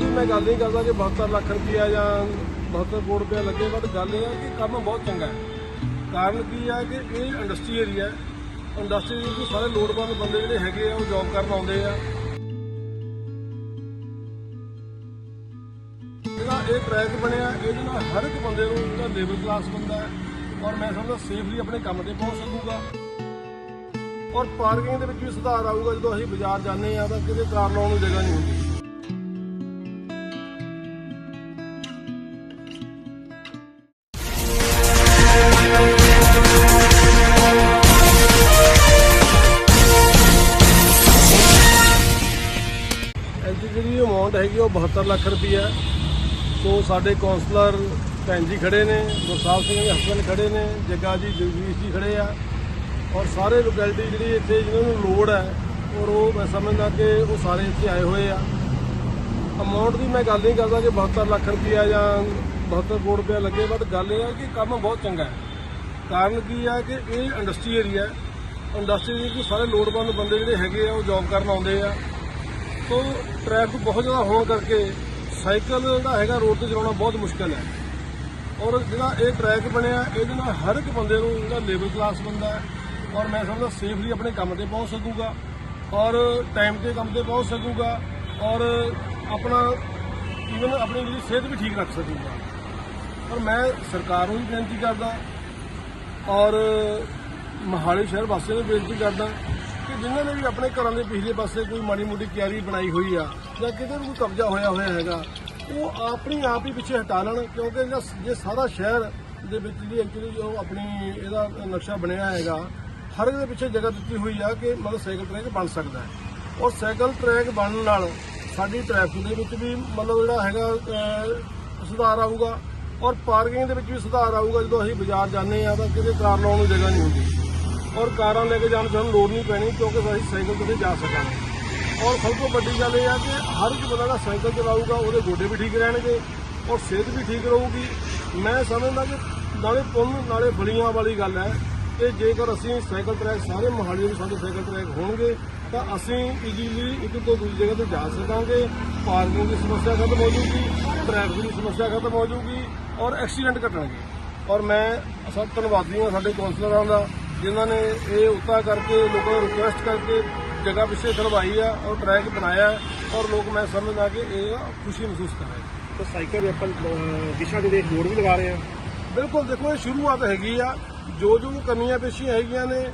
ਮੈਂ ਗੱਲ ਨਹੀਂ ਕਰਦਾ ਕਿ 72 ਲੱਖ ਰੁਪਇਆ ਜਾਂ 72 ਕਰੋੜ ਰੁਪਇਆ ਲੱਗੇ ਬਟ ਗੱਲ ਇਹ ਹੈ ਕਿ ਕੰਮ ਬਹੁਤ ਚੰਗਾ ਹੈ। ਕਾਰਨ ਕੀ ਹੈ ਕਿ ਇਹ ਇੰਡਸਟਰੀ ਏਰੀਆ ਹੈ ਇੰਡਸਟਰੀ ਦੇ ਸਾਰੇ ਲੋੜਵੰਦ ਬੰਦੇ ਜਿਹੜੇ ਹੈਗੇ ਆ, ਉਹ ਜੌਬ ਕਰਨ ਆਉਂਦੇ ਆ। ਜਿਹੜਾ ਇਹ ਟਰੈਕ ਬਣਿਆ, ਇਹਦੇ ਨਾਲ ਹਰ ਇੱਕ ਬੰਦੇ ਨੂੰ ਜਿਹੜਾ ਲੇਬਰ ਕਲਾਸ ਬੰਦਾ ਹੈ ਔਰ ਮੈਂ ਸਮਝਦਾ ਸੇਫਲੀ ਆਪਣੇ ਕੰਮ ਤੇ ਪਹੁੰਚ ਸਕੂਗਾ। ਔਰ ਪਾਰਕਿੰਗ ਦੇ ਵਿੱਚ ਵੀ ਸੁਧਾਰ ਆਊਗਾ ਜਦੋਂ ਅਸੀਂ ਬਾਜ਼ਾਰ ਜਾਂਦੇ ਆ ਤਾਂ ਕਿਤੇ ਕਾਰ ਲਾਉਣ ਨੂੰ ਜਗ੍ਹਾ ਨਹੀਂ ਹੁੰਦੀ। ਐਸੀ ਜਿਹੜੀ ਅਮਾਉਂਟ ਹੈਗੀ ਉਹ 72 ਲੱਖ ਰੁਪਈਆ ਸੋ ਸਾਡੇ ਕਾਉਂਸਲਰ ਭੈਣ ਜੀ ਖੜੇ ਨੇ, ਗੁਰਸਾਹਿਬ ਸਿੰਘ ਦੇ ਹਸਬੰਦ ਖੜੇ ਨੇ, ਜੱਗਾ ਜੀ ਜਗਦੀਸ਼ ਜੀ ਖੜੇ ਆ। ਔਰ ਸਾਰੇ ਲੋਕੈਲਿਟੀ ਜਿਹੜੀ ਇੱਥੇ ਜਿਹਨਾਂ ਨੂੰ ਲੋੜ ਹੈ, ਔਰ ਉਹ ਮੈਂ ਸਮਝਦਾ ਕਿ ਉਹ ਸਾਰੇ ਇੱਥੇ ਆਏ ਹੋਏ ਆ। ਅਮਾਉਂਟ ਦੀ ਮੈਂ ਗੱਲ ਨਹੀਂ ਕਰਦਾ ਕਿ 72 ਲੱਖ ਰੁਪਈਆ ਜਾਂ 72 ਕਰੋੜ ਰੁਪਇਆ ਲੱਗੇ ਬਟ ਗੱਲ ਇਹ ਹੈ ਕਿ ਕੰਮ ਬਹੁਤ ਚੰਗਾ ਹੈ। ਕਾਰਨ ਕੀ ਹੈ ਕਿ ਇਹ ਇੰਡਸਟਰੀ ਏਰੀਆ ਇੰਡਸਟਰੀ ਦੇ ਸਾਰੇ ਲੋੜਵੰਦ ਬੰਦੇ ਜਿਹੜੇ ਹੈਗੇ ਆ, ਉਹ ਜੌਬ ਕਰਨ ਆਉਂਦੇ ਆ। ਤੋਂ ਟ੍ਰੈਫਿਕ ਬਹੁਤ ਜ਼ਿਆਦਾ ਹੋਣ ਕਰਕੇ ਸਾਈਕਲ ਜਿਹੜਾ ਹੈਗਾ ਰੋਡ ਤੇ ਚਲਾਉਣਾ ਬਹੁਤ ਮੁਸ਼ਕਲ ਹੈ। ਔਰ ਜਿਹੜਾ ਇਹ ਟਰੈਕ ਬਣਿਆ, ਇਹਦੇ ਨਾਲ ਹਰ ਇੱਕ ਬੰਦੇ ਨੂੰ ਜਿਹੜਾ ਲੇਬਰ ਕਲਾਸ ਬੰਦਾ ਹੈ। ਔਰ ਮੈਂ ਸਮਝਦਾ ਸੇਫਲੀ ਆਪਣੇ ਕੰਮ ਤੇ ਪਹੁੰਚ ਸਕੂਗਾ। ਔਰ ਟਾਈਮ ਤੇ ਕੰਮ ਤੇ ਪਹੁੰਚ ਸਕੂਗਾ। ਔਰ ਆਪਣਾ ਈਵਨ ਆਪਣੀ ਜਿਹੜੀ ਸਿਹਤ ਵੀ ਠੀਕ ਰੱਖ ਸਕੂਗਾ। ਔਰ ਮੈਂ ਸਰਕਾਰ ਨੂੰ ਵੀ ਬੇਨਤੀ ਕਰਦਾ। ਔਰ ਮਹਾਲੀ ਸ਼ਹਿਰ ਵਾਸੀਆਂ ਨੂੰ ਬੇਨਤੀ ਕਰਦਾ ਕਿ ਜਿਨ੍ਹਾਂ ਨੇ ਵੀ ਆਪਣੇ ਘਰਾਂ ਦੇ ਪਿਛਲੇ ਪਾਸੇ ਕੋਈ ਮਾੜੀ ਮੋਟੀ ਕਿਆਰੀ ਬਣਾਈ ਹੋਈ ਆ ਜਾਂ ਕਿਤੇ ਵੀ ਕੋਈ ਕਬਜ਼ਾ ਹੋਇਆ ਹੋਇਆ ਹੈਗਾ, ਉਹ ਆਪਣੀ ਆਪ ਹੀ ਪਿੱਛੇ ਹਟਾ ਲੈਣ ਕਿਉਂਕਿ ਜਿਹੜਾ ਜੇ ਸਾਰਾ ਸ਼ਹਿਰ ਦੇ ਵਿੱਚ ਜਿਹੜੀ ਐਕਚੁਅਲੀ ਜੋ ਆਪਣੀ ਇਹਦਾ ਨਕਸ਼ਾ ਬਣਿਆ ਹੈਗਾ, ਹਰ ਇੱਕ ਦੇ ਪਿੱਛੇ ਜਗ੍ਹਾ ਦਿੱਤੀ ਹੋਈ ਆ ਕਿ ਮਤਲਬ ਸਾਈਕਲ ਟਰੈਕ ਬਣ ਸਕਦਾ ਹੈ। ਔਰ ਸਾਈਕਲ ਟਰੈਕ ਬਣਨ ਨਾਲ ਸਾਡੀ ਟ੍ਰੈਫਿਕ ਦੇ ਵਿੱਚ ਵੀ ਮਤਲਬ ਜਿਹੜਾ ਹੈਗਾ ਸੁਧਾਰ ਆਊਗਾ ਔਰ ਪਾਰਕਿੰਗ ਦੇ ਵਿੱਚ ਵੀ ਸੁਧਾਰ ਆਊਗਾ ਜਦੋਂ ਅਸੀਂ ਬਾਜ਼ਾਰ ਜਾਂਦੇ ਆ ਤਾਂ ਕਿਤੇ ਕਾਰ ਲਾਉਣ ਨੂੰ ਜਗ੍ਹਾ ਨਹੀਂ ਹੁੰਦੀ। ਔਰ ਕਾਰਾਂ ਲੈ ਕੇ ਜਾਣ ਦੀ ਸਾਨੂੰ ਲੋੜ ਨਹੀਂ ਪੈਣੀ ਕਿਉਂਕਿ ਅਸੀਂ ਸਾਈਕਲ ਤੇ ਜਾ ਸਕਾਂਗੇ। ਔਰ ਸਭ ਤੋਂ ਵੱਡੀ ਗੱਲ ਇਹ ਆ ਕਿ ਹਰ ਇੱਕ ਬੰਦਾ ਦਾ ਸਾਈਕਲ ਚਲਾਊਗਾ, ਉਹਦੇ ਗੋਡੇ ਵੀ ਠੀਕ ਰਹਿਣਗੇ ਔਰ ਸਿਹਤ ਵੀ ਠੀਕ ਰਹੂਗੀ। ਮੈਂ ਸਮਝਦਾ ਕਿ ਨਾਲੇ ਪੁੰਨ, ਨਾਲੇ ਬਲੀਆਂ ਵਾਲੀ ਗੱਲ ਹੈ ਕਿ ਜੇਕਰ ਅਸੀਂ ਸਾਈਕਲ ਟਰੈਕ ਸਾਰੇ ਮੋਹਾਲੀ ਵਿੱਚ ਸਾਡੇ ਸਾਈਕਲ ਟਰੈਕ ਹੋਣਗੇ, ਤਾਂ ਅਸੀਂ ਈਜ਼ੀਲੀ ਇੱਕ ਤੋਂ ਦੂਜੀ ਜਗ੍ਹਾ ਤੇ ਜਾ ਸਕਾਂਗੇ। ਪਾਰਕਿੰਗ ਦੀ ਸਮੱਸਿਆ ਖਤਮ ਹੋ ਜਾਊਗੀ, ਟ੍ਰੈਫਿਕ ਦੀ ਸਮੱਸਿਆ ਖਤਮ ਹੋ ਜਾਊਗੀ ਔਰ ਐਕਸੀਡੈਂਟ ਘਟਣਗੇ। ਔਰ ਮੈਂ ਸਭ ਧੰਨਵਾਦੀ ਹਾਂ ਸਾਡੇ ਕੌਂਸਲਰਾਂ ਦਾ ਜਿਨ੍ਹਾਂ ਨੇ ਇਹ ਉਤਾ ਕਰਕੇ ਲੋਕਾਂ ਨੂੰ ਰਿਕੁਐਸਟ ਕਰਕੇ ਜਗ੍ਹਾ ਪਿੱਛੇ ਖਲਵਾਈ ਆ ਔਰ ਟਰੈਕ ਬਣਾਇਆ ਔਰ ਲੋਕ ਮੈਂ ਸਮਝਦਾ ਕਿ ਇਹ ਖੁਸ਼ੀ ਮਹਿਸੂਸ ਕਰ ਰਹੇ ਤਾਂ ਸਾਈਕਲ ਆਪਾਂ ਦਿਸ਼ਾ ਦੇ ਬੋਰਡ ਵੀ ਲਗਾ ਰਹੇ ਆ। ਬਿਲਕੁਲ ਦੇਖੋ ਇਹ ਸ਼ੁਰੂਆਤ ਹੈਗੀ ਆ। ਜੋ ਜੋ ਕਮੀਆਂ ਪੇਸ਼ੀਆਂ ਹੈਗੀਆਂ ਨੇ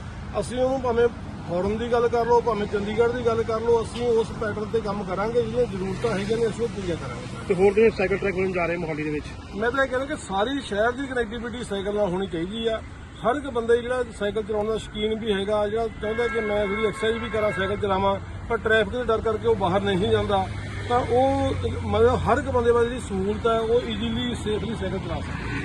ਅਸੀਂ ਉਹਨੂੰ ਭਾਵੇਂ ਫੋਰਨ ਦੀ ਗੱਲ ਕਰ ਲਓ ਭਾਵੇਂ ਚੰਡੀਗੜ੍ਹ ਦੀ ਗੱਲ ਕਰ ਲਓ ਅਸੀਂ ਉਸ ਪੈਟਰਨ ਤੇ ਕੰਮ ਕਰਾਂਗੇ ਜਿਹੜੀਆਂ ਜ਼ਰੂਰਤਾਂ ਹੈਗੀਆਂ ਨੇ ਅਸੀਂ ਉਹ ਪੂਰੀਆਂ ਕਰਾਂਗੇ। ਤੇ ਹੋਰ ਜਿਹੜੇ ਸਾਈਕਲ ਟਰੈਕ ਬਣਨ ਜਾ ਰਹੇ ਮੋਹਾਲੀ ਦੇ ਵਿੱਚ? ਮੈਂ ਤਾਂ ਇਹ ਕਹਿੰਦਾ ਕਿ ਸਾਰੀ ਸ਼ਹਿਰ ਦੀ ਕਨੈਕਟੀਵਿਟੀ ਸਾਈਕਲ ਨਾਲ ਹੋਣੀ ਚਾਹੀਦੀ ਆ। ਹਰ ਇੱਕ ਬੰਦੇ ਜਿਹੜਾ ਸਾਈਕਲ ਚਲਾਉਣ ਦਾ ਸ਼ੌਕੀਨ ਵੀ ਹੈਗਾ, ਜਿਹੜਾ ਚਾਹੁੰਦਾ ਕਿ ਮੈਂ ਥੋੜੀ ਐਕਸਰਸਾਈਜ਼ ਵੀ ਕਰਾਂ, ਸਾਈਕਲ ਚਲਾਵਾਂ, ਪਰ ਟ੍ਰੈਫਿਕ ਦੇ ਡਰ ਕਰਕੇ ਉਹ ਬਾਹਰ ਨਹੀਂ ਜਾਂਦਾ, ਤਾਂ ਉਹ ਮਤਲਬ ਹਰ ਇੱਕ ਬੰਦੇ ਵਾਲੀ ਜਿਹੜੀ ਸਹੂਲਤ ਹੈ, ਉਹ ਈਜ਼ੀਲੀ ਸੇਫਲੀ ਸਾਈਕਲ ਚਲਾ ਸਕਦਾ।